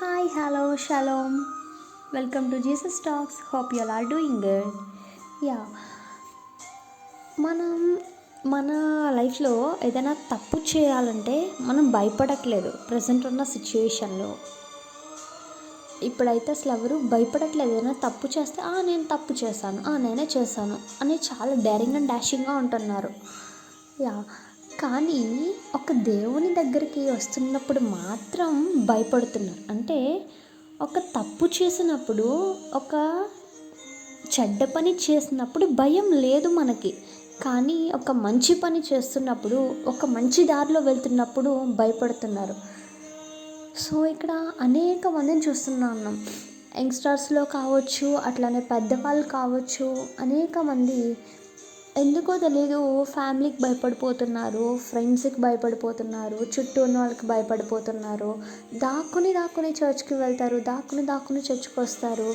Hi hello shalom. Welcome to Jesus talks. Hope you are doing good. Yeah. మనం మన లైఫ్లో ఏదైనా తప్పు చేయాలంటే మనం భయపడట్లేదు ప్రజెంట్ ఉన్న సిచ్యువేషన్లో ఇప్పుడైతే అసలు ఎవరు భయపడట్లేదు. ఏదైనా తప్పు చేస్తే "ఆ, నేను తప్పు చేశాను. "ఆ, నేనే చేశాను. అని చాలా డేరింగ్ అండ్ డాషింగ్గా ఉంటున్నారు. యా. కానీ ఒక దేవుని దగ్గరికి వస్తున్నప్పుడు మాత్రం భయపడుతున్నారు. అంటే ఒక తప్పు చేసినప్పుడు ఒక చెడ్డ పని చేసినప్పుడు భయం లేదు మనకి. కానీ ఒక మంచి పని చేస్తున్నప్పుడు ఒక మంచి దారిలో వెళ్తున్నప్పుడు భయపడుతున్నారు. సో ఇక్కడ అనేక మందిని చూస్తున్నాను యంగ్స్టర్స్లో కావచ్చు అట్లానే పెద్దవాళ్ళు కావచ్చు అనేక మంది ఎందుకో తెలియదు ఫ్యామిలీకి భయపడిపోతున్నారు ఫ్రెండ్స్కి భయపడిపోతున్నారు చుట్టూ ఉన్న వాళ్ళకి భయపడిపోతున్నారు. దాక్కుని దాక్కుని చర్చ్కి వెళ్తారు దాక్కుని దాక్కుని చర్చ్కి వస్తారు.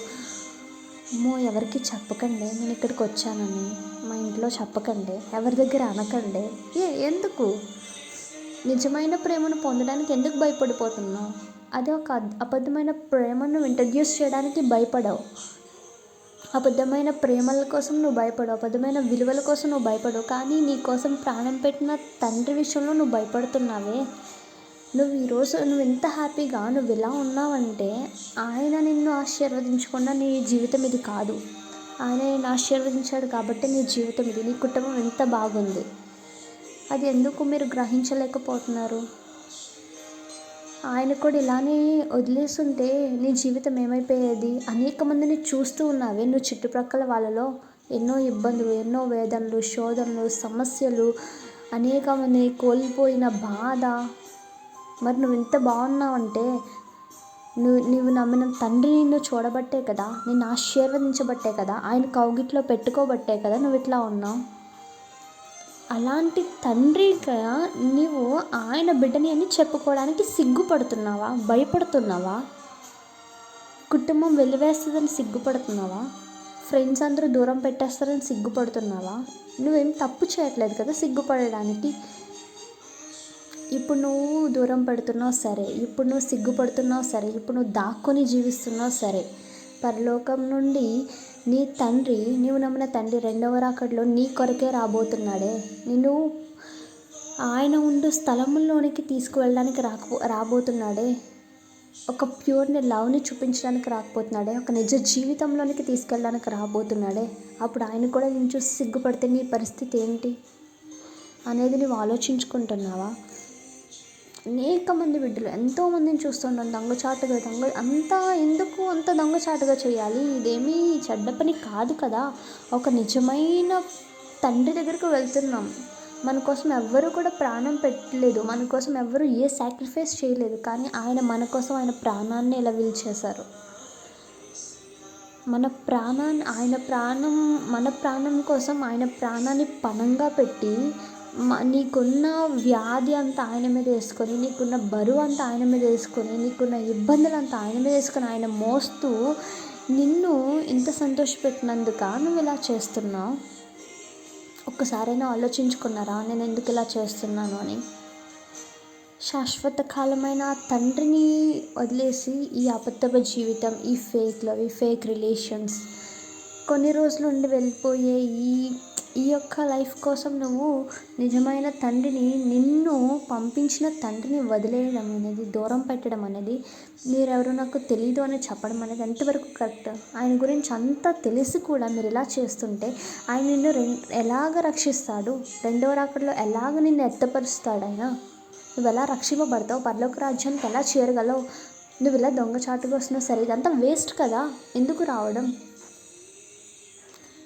అమ్మో ఎవరికి చెప్పకండి నేను ఇక్కడికి వచ్చానని. మా ఇంట్లో చెప్పకండి ఎవరి దగ్గర అనకండి. ఏ ఎందుకు? నిజమైన ప్రేమను పొందడానికి ఎందుకు భయపడిపోతున్నావు? అదే ఒక అద్- అబద్ధమైన ప్రేమను ఇంట్రడ్యూస్ చేయడానికి భయపడవు. అబద్ధమైన ప్రేమల కోసం నువ్వు భయపడవు అబద్ధమైన విలువల కోసం నువ్వు భయపడవు. కానీ నీ కోసం ప్రాణం పెట్టిన తండ్రి విషయంలో నువ్వు భయపడుతున్నావే. నువ్వు ఈరోజు నువ్వు ఎంత హ్యాపీగా నువ్వు ఇలా ఉన్నావంటే ఆయన నిన్ను ఆశీర్వదించకుండా నీ జీవితం ఇది కాదు. ఆయన నిన్ను ఆశీర్వదించాడు కాబట్టి నీ జీవితం ఇది నీ కుటుంబం ఎంత బాగుంది. అది ఎందుకు మీరు గ్రహించలేకపోతున్నారు? ఆయన కూడా ఇలానే వదిలేస్తుంటే నీ జీవితం ఏమైపోయేది? అనేక మందిని చూస్తూ ఉన్నావే నువ్వు చుట్టుప్రక్కల వాళ్ళలో. ఎన్నో ఇబ్బందులు ఎన్నో వేదనలు శోధనలు సమస్యలు అనేక మంది కోల్పోయిన బాధ. మరి నువ్వు ఇంత బాగున్నావంటే నువ్వు నువ్వు నమ్మిన తండ్రి నిన్ను చూడబట్టే కదా నిన్ను ఆశీర్వదించబట్టే కదా ఆయన కౌగిట్లో పెట్టుకోబట్టే కదా నువ్వు ఇట్లా ఉన్నావు? అలాంటి తండ్రిగా నీవు ఆయన బిడ్డని అని చెప్పుకోవడానికి సిగ్గుపడుతున్నావా? భయపడుతున్నావా? కుటుంబం వెలివేస్తుందని సిగ్గుపడుతున్నావా? ఫ్రెండ్స్ అందరూ దూరం పెట్టేస్తారని సిగ్గుపడుతున్నావా? నువ్వేం తప్పు చేయట్లేదు కదా సిగ్గుపడడానికి. ఇప్పుడు నువ్వు దూరం పెడుతున్నావు సరే ఇప్పుడు నువ్వు సిగ్గుపడుతున్నావు సరే ఇప్పుడు నువ్వు దాక్కుని జీవిస్తున్నావు సరే పరలోకం నుండి నీ తండ్రి నీవు నమ్మిన తండ్రి రెండవ రాకడలో నీ కొరకే రాబోతున్నాడే. నిన్ను ఆయన ఉండు స్థలముల్లోనికి తీసుకువెళ్ళడానికి రాకపో రాబోతున్నాడే. ఒక ప్యూర్ని లవ్ని చూపించడానికి రాకపోతున్నాడే. ఒక నిజ జీవితంలోనికి తీసుకెళ్ళడానికి రాబోతున్నాడే. అప్పుడు ఆయన కూడా నేను చూసి సిగ్గుపడితే నీ పరిస్థితి ఏంటి అనేది నువ్వు ఆలోచించుకుంటున్నావా? అనేక మంది బిడ్డలు ఎంతో మందిని చూస్తున్నాం దొంగచాటుగా దొంగ అంతా ఎందుకు అంత దొంగచాటుగా చేయాలి? ఇదేమీ చెడ్డ పని కాదు కదా. ఒక నిజమైన తండ్రి దగ్గరకు వెళ్తున్నాం. మన కోసం ఎవ్వరు కూడా ప్రాణం పెట్టలేదు. మన కోసం ఎవ్వరూ ఏ సాక్రిఫైస్ చేయలేదు. కానీ ఆయన మన కోసం ఆయన ప్రాణాన్ని ఇలా విల్చేశారు మన ప్రాణాన్ని ఆయన ప్రాణం మన ప్రాణం కోసం ఆయన ప్రాణాన్ని పణంగా పెట్టి నీకున్న వ్యాధి అంతా ఆయన మీద వేసుకొని నీకున్న బరువు అంతా ఆయన మీద వేసుకొని నీకున్న ఇబ్బందులు అంతా ఆయన మీద వేసుకొని ఆయన మోస్తూ నిన్ను ఇంత సంతోషపెట్టినందుక నువ్వు ఇలా చేస్తున్నావు? ఒక్కసారైనా ఆలోచించుకున్నారా? నేను ఎందుకు ఇలా చేస్తున్నాను అని? శాశ్వత కాలమైన తండ్రిని వదిలేసి ఈ అబద్ధపు జీవితం ఈ ఫేక్ లవ్ ఈ ఫేక్ రిలేషన్స్ కొన్ని రోజులు ఉండి వెళ్ళిపోయే ఈ ఈ యొక్క లైఫ్ కోసం నువ్వు నిజమైన తండ్రిని నిన్ను పంపించిన తండ్రిని వదిలేయడం అనేది దూరం పెట్టడం అనేది మీరెవరో నాకు తెలియదు అని చెప్పడం అనేది ఎంతవరకు కరెక్ట్? ఆయన గురించి అంతా తెలిసి కూడా మీరు ఇలా చేస్తుంటే ఆయన నిన్ను ఎలాగ రక్షిస్తాడు? రెండవ రాకడలో ఎలాగ నిన్ను ఎత్తపరుస్తాడు ఆయన? నువ్వు ఎలా రక్షింపబడతావు? పర్లోక రాజ్యానికి ఎలా చేరగలవు? నువ్వు ఇలా దొంగచాటుగా వస్తున్నావు సరే ఇదంతా వేస్ట్ కదా? ఎందుకు రావడం?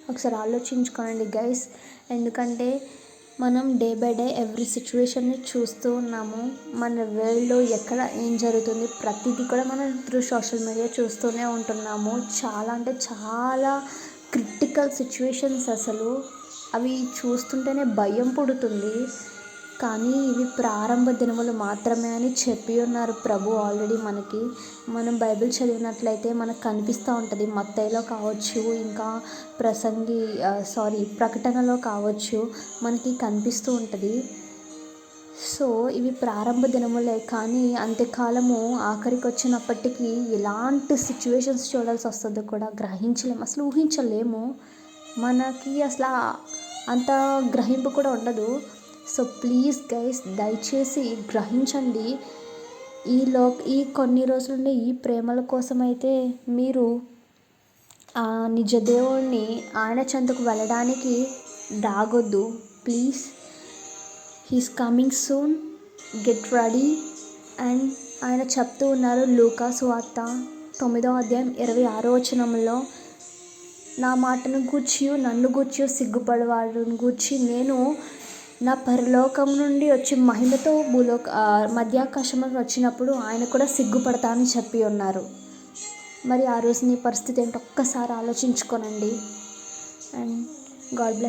ఒకసారి ఆలోచించుకోండి గైస్. ఎందుకంటే మనం డే బై డే ఎవ్రీ సిచ్యువేషన్ని చూస్తూ ఉన్నాము. మన వరల్డ్లో ఎక్కడ ఏం జరుగుతుంది ప్రతిదీ కూడా మనం త్రూ సోషల్ మీడియా చూస్తూనే ఉంటున్నాము. చాలా అంటే చాలా క్రిటికల్ సిచ్యువేషన్స్ అసలు. అవి చూస్తుంటేనే భయం పుడుతుంది. కానీ ఇవి ప్రారంభ దినములు మాత్రమే అని చెప్పి ఉన్నారు ప్రభు ఆల్రెడీ మనకి. మనం బైబిల్ చదివినట్లయితే మనకు కనిపిస్తూ ఉంటుంది. మత్తయిలో కావచ్చు ఇంకా ప్రసంగి సారీ ప్రకటనలో కావచ్చు మనకి కనిపిస్తూ ఉంటుంది. సో ఇవి ప్రారంభ దినములే కానీ అంత్యకాలము ఆఖరికి వచ్చినప్పటికీ ఎలాంటి సిచ్యువేషన్స్ చూడాల్సి వస్తుందో కూడా గ్రహించలేము. అసలు ఊహించలేము. మనకి అసలు అంత గ్రహింపు కూడా ఉండదు. సో ప్లీజ్ గైస్ దయచేసి గ్రహించండి. ఈ లో ఈ కొన్ని రోజుల ఈ ప్రేమల కోసం అయితే మీరు ఆ నిజ దేవుణ్ణి ఆయన చెంతకు వెళ్ళడానికి దాగొద్దు please he's coming soon. Get ready. And ఆయన చెప్తూ ఉన్నారు లూకాసు వార్త తొమ్మిదో అధ్యాయం ఇరవై ఆరో వచనంలో నా మాటను గూర్చి నన్ను గూర్చి సిగ్గుపడేవాడిని గూర్చి నేను నా పరలోకం నుండి వచ్చి మహిమతో భూలోక మధ్యాకాశంలో వచ్చినప్పుడు ఆయన కూడా సిగ్గుపడతా అని చెప్పి ఉన్నారు. మరి ఆ రోజు నీ పరిస్థితి ఏంటో ఒక్కసారి ఆలోచించుకోనండి. And God bless